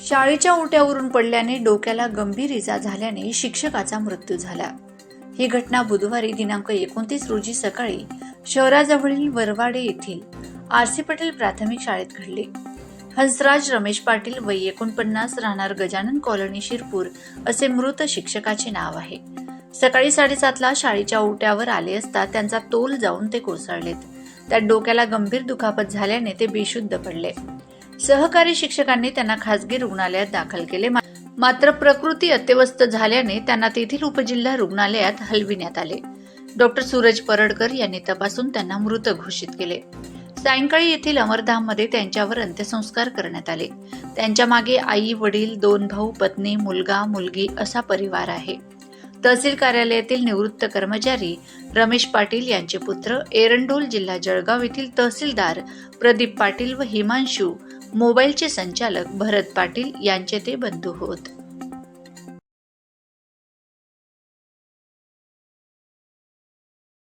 शाळेच्या ओट्यावरून पडल्याने डोक्याला गंभीर इजा झाल्याने शिक्षकाचा मृत्यू झाला. ही घटना बुधवारी दिनांक एकोणतीस रोजी सकाळी शहराजवळील वरवाडे येथील आर सी पटेल प्राथमिक शाळेत घडली. हंसराज रमेश पाटील वय एकोणपन्नास राहणार गजानन कॉलनी शिरपूर असे मृत शिक्षकाचे नाव आहे. सकाळी साडेसातला शाळेच्या ओट्यावर आले असता त्यांचा तोल जाऊन ते कोसळलेत. त्यात डोक्याला गंभीर दुखापत झाल्याने ते बेशुद्ध पडले. सहकारी शिक्षकांनी त्यांना खासगी रुग्णालयात दाखल केले. मात्र प्रकृती अत्यवस्थ झाल्याने त्यांना तेथील उपजिल्हा रुग्णालयात हलविण्यात आले. डॉक्टर सूरज परडकर यांनी तपासून त्यांना मृत घोषित केले. सायंकाळी येथील अमरधाममध्ये त्यांच्यावर अंत्यसंस्कार करण्यात आले. त्यांच्या मागे आई वडील दोन भाऊ पत्नी मुलगा मुलगी असा परिवार आहे. तहसील कार्यालयातील निवृत्त कर्मचारी रमेश पाटील यांचे पुत्र एरंडोल जिल्हा जळगाव येथील तहसीलदार प्रदीप पाटील व हिमांशू मोबाईलचे संचालक भरत पाटील यांचे ते बंधू होत.